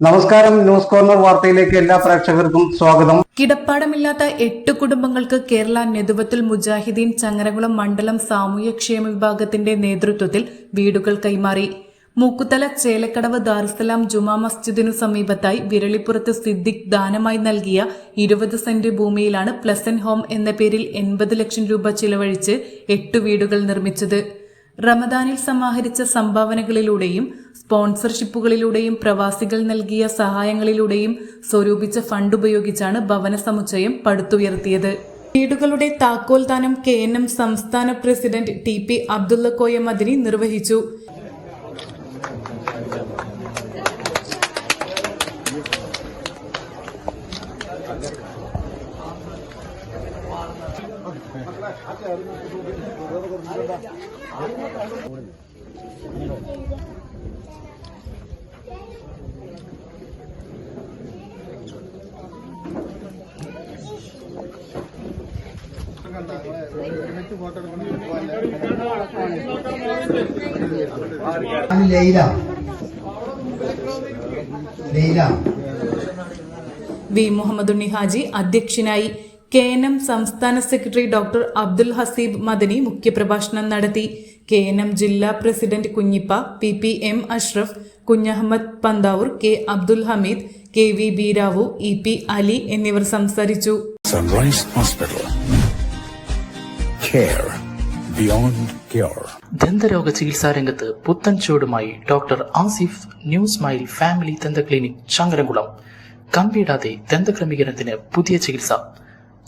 നമസ്കാരം news corner വാർത്തയിലേക്ക് എല്ലാ പ്രേക്ഷകർക്കും സ്വാഗതം. കിടപ്പാടമില്ലാത്ത എട്ട് കുടുംബങ്ങൾക്ക് കേരള നെതുവത്തിൽ മുജാഹിദീൻ ചങ്ങരകുളം മണ്ഡലം സാമൂഹ്യക്ഷേമ വിഭാഗത്തിന്റെ നേതൃത്വത്തിൽ വീടുകൾ കൈമാറി. മൂക്കുത്തല ചേലക്കടവ് ദാറുസലാം ജുമാ മസ്ജിദിനു സമീപത്തായി വിരളിപ്പുറത്ത് സിദ്ദിഖ് ദാനമായി നൽകിയ ഇരുപത് സെന്റ് ഭൂമിയിലാണ് പ്ലസന്റ് ഹോം എന്ന പേരിൽ എൺപത് ലക്ഷം രൂപ ചിലവഴിച്ച് എട്ട് വീടുകൾ നിർമ്മിച്ചത്. റമദാനിൽ സമാഹരിച്ച സംഭാവനകളിലൂടെയും സ്പോൺസർഷിപ്പുകളിലൂടെയും പ്രവാസികൾ നൽകിയ സഹായങ്ങളിലൂടെയും സ്വരൂപിച്ച ഫണ്ട് ഉപയോഗിച്ചാണ് ഭവന സമുച്ചയം പടുത്തുയർത്തിയത് വീടുകളുടെ താക്കോൽ ദാനം കെ എൻ എം സംസ്ഥാന president T P Abdulla Koya Madani നിർവഹിച്ചു ലൈല. ലൈല. വി മുഹമ്മദുണ്ണി ഹാജി അധ്യക്ഷനായി കെ എൻ എം സംസ്ഥാന സെക്രട്ടറി ഡോക്ടർ അബ്ദുൽ ഹസീബ് മദനി മുഖ്യപ്രഭാഷണം നടത്തി. കെ എൻ എം ജില്ലാ president Kunhippa P P M Ashraf Kunhahammed Panthavoor K Abdul Hameed K V Beeravu E P Ali എന്നിവർ സംസാരിച്ചു. Sunrise hospital ദന്തരോഗ ചികിത്സാ രംഗത്ത് പുത്തൻ ചുവടുമായി doctor Asif new smile family ദന്ത ക്ലിനിക് ചങ്ങരംകുളം. കമ്പിയിടാതെ ദന്തക്രമീകരണത്തിന് പുതിയ ചികിത്സ.